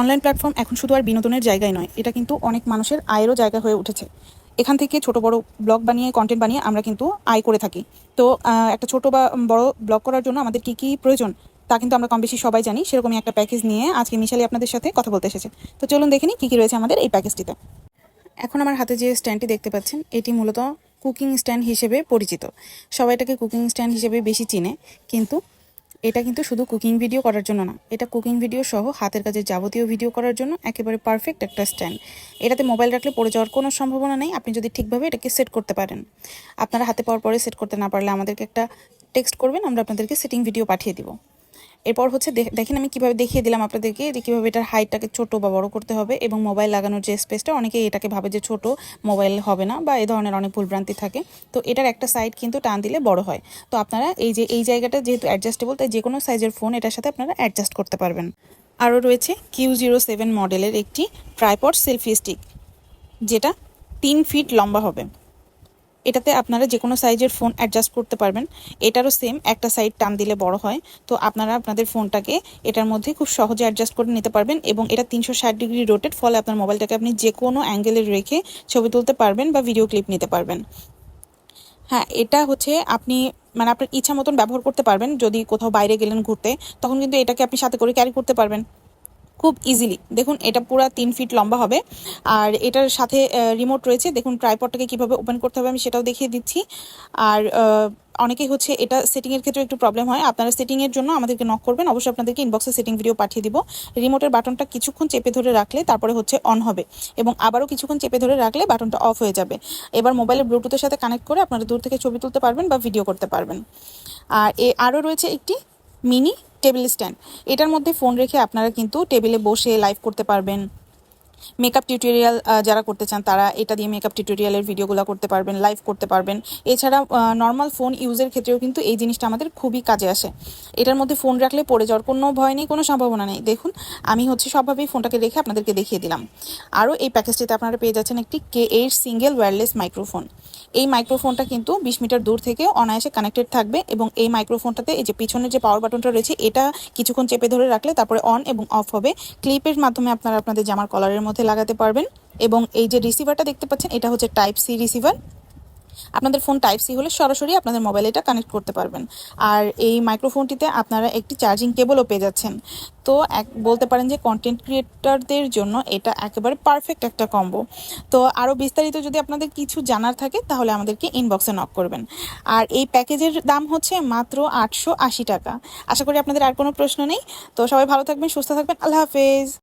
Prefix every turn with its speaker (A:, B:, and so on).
A: Online platform এখন শুধু আর বিনোদনের জায়গায় নয়, এটা কিন্তু অনেক মানুষের আয়েরও জায়গা হয়ে উঠেছে। এখান থেকে ছোট বড় ব্লগ বানিয়ে কন্টেন্ট বানিয়ে আমরা কিন্তু আয় করে থাকি। তো একটা ছোট বা বড় ব্লগ করার জন্য আমাদের কি কি প্রয়োজন, তা কিন্তু আমরা কম বেশি সবাই জানি। সেরকমই একটা প্যাকেজ নিয়ে আজকে মিশালি আপনাদের সাথে কথা বলতে এসেছে। তো চলুন দেখে নিই কী কী রয়েছে আমাদের এই প্যাকেজটিতে এখন আমার হাতে যে স্ট্যান্ডটি দেখতে পাচ্ছেন, এটি মূলত কুকিং স্ট্যান্ড হিসেবে পরিচিত। সবাই এটাকে কুকিং স্ট্যান্ড হিসেবে বেশি চিনে, কিন্তু এটা কিন্তু শুধু কুকিং ভিডিও করার জন্য না। এটা কুকিং ভিডিও সহ হাতের কাজে যাবতীয় ভিডিও করার জন্য একেবারে পারফেক্ট একটা স্ট্যান্ড এটাতে মোবাইল রাখলে পড়ে যাওয়ার কোনো সম্ভাবনা নেই। আপনি যদি ঠিকভাবে এটাকে সেট করতে পারেন। আপনারা হাতে পাওয়ার পরে সেট করতে না পারলে আমাদেরকে একটা টেক্সট করবেন, আমরা আপনাদেরকে সেটিং ভিডিও পাঠিয়ে দিব। এরপর হচ্ছে দেখ- দেখেন আমি কীভাবে দেখিয়ে দিলাম আপনাদেরকে যে কীভাবে এটার হাইটটাকে ছোট বা বড় করতে হবে এবং মোবাইল লাগানোর যে স্পেসটা অনেকেই এটাকে ভাবে যে ছোট মোবাইল হবে না বা এ ধরনের অনেক ভুলভ্রান্তি থাকে। তো এটার একটা সাইড কিন্তু টান দিলে বড় হয়। তো আপনারা এই যে, এই জায়গাটা যেহেতু অ্যাডজাস্টেবল তাই যে কোনো সাইজের ফোন এটার সাথে আপনারা অ্যাডজাস্ট করতে পারবেন। আরও রয়েছে কিউ জিরো সেভেন মডেলের একটি ট্রাইপড সেলফি স্টিক যেটা তিন ফিট লম্বা হবে। এটাতে আপনারা যে কোনো সাইজের ফোন অ্যাডজাস্ট করতে পারবেন। এটারও সেম একটা সাইড টান দিলে বড় হয়। তো আপনারা আপনাদের ফোনটাকে এটার মধ্যে খুব সহজে অ্যাডজাস্ট করে নিতে পারবেন এবং এটা তিনশো ষাট ডিগ্রি রোটেট ফলে আপনার মোবাইলটাকে আপনি যে কোনো অ্যাঙ্গেলে রেখে ছবি তুলতে পারবেন বা ভিডিও ক্লিপ নিতে পারবেন। হ্যাঁ এটা হচ্ছে আপনি মানে আপনার ইচ্ছা মতন ব্যবহার করতে পারবেন। যদি কোথাও বাইরে গেলেন ঘুরতে, তখন কিন্তু এটাকে আপনি সাথে করে ক্যারি করতে পারবেন। খুব ইজিলি দেখুন, এটা পুরো তিন ফিট লম্বা হবে। আর এটার সাথে রিমোট রয়েছে। দেখুন ট্রাইপডটাকে কীভাবে ওপেন করতে হবে আমি সেটাও দেখিয়ে দিচ্ছি। আর অনেকেই হচ্ছে এটা সেটিংয়ের ক্ষেত্রে একটু প্রবলেম হয়। আপনারা সেটিংয়ের জন্য আমাদেরকে নক করবেন। অবশ্যই আপনাদেরকে ইনবক্সে সেটিং ভিডিও পাঠিয়ে দিব। রিমোটের বাটনটা কিছুক্ষণ চেপে ধরে রাখলে তারপরে হচ্ছে অন হবে। এবং আবারও কিছুক্ষণ চেপে ধরে রাখলে বাটনটা অফ হয়ে যাবে। এবার মোবাইলের ব্লুটুথের সাথে কানেক্ট করে আপনারা দূর থেকে ছবি তুলতে পারবেন বা ভিডিও করতে পারবেন। আর এ, আরও রয়েছে একটি মিনি টেবিল স্ট্যান্ড। এটার মধ্যে ফোন রেখে আপনারা কিন্তু টেবিলে বসে লাইভ করতে পারবেন। মেকআপ টিউটোরিয়াল যারা করতে চান, তারা এটা দিয়ে মেকআপ টিউটোরিয়ালের ভিডিওগুলো করতে পারবেন লাইভ করতে পারবেন। এছাড়া নর্মাল ফোন ইউজের ক্ষেত্রেও কিন্তু এই জিনিসটা আমাদের খুবই কাজে আসে। এটার মধ্যে ফোন রাখলে পড়ে যাওয়ার কোনো ভয় নেই, কোনো সম্ভাবনা নেই। দেখুন, আমি হচ্ছে সবভাবেই ফোনটাকে রেখে আপনাদেরকে দেখিয়ে দিলাম। আরও এই প্যাকেজটিতে আপনারা পেয়ে যাচ্ছেন একটি K eight single wireless microphone এই মাইক্রোফোনটা কিন্তু বিশ মিটার দূর থেকে অনায়াসে কানেক্টেড থাকবে এবং এই মাইক্রোফোনটাতে এই যে পিছনের যে পাওয়ার বাটনটা রয়েছে, এটা কিছুক্ষণ চেপে ধরে রাখলে তারপরে অন এবং অফ হবে। ক্লিপের মাধ্যমে আপনারা আপনাদের জামার কলারের মধ্যে লাগাতে পারবেন এবং এই যে রিসিভারটা দেখতে পাচ্ছেন, এটা হচ্ছে টাইপ সি রিসিভার আপনাদের ফোন টাইপ সি হলে সরাসরি আপনাদের মোবাইলে এটা কানেক্ট করতে পারবেন। আর এই মাইক্রোফোনটিতে আপনারা একটি চার্জিং কেবলও পেয়ে যাচ্ছেন। তো এক, বলতে পারেন যে কন্টেন্ট ক্রিয়েটারদের জন্য এটা একেবারে পারফেক্ট একটা কম্বো তো আরও বিস্তারিত যদি আপনাদের কিছু জানার থাকে, তাহলে আমাদেরকে ইনবক্সে নক করবেন। আর এই প্যাকেজের দাম হচ্ছে মাত্র আটশো আশি টাকা। আশা করি আপনাদের আর কোনো প্রশ্ন নেই। তো সবাই ভালো থাকবেন, সুস্থ থাকবেন। আল্লাহ হাফেজ।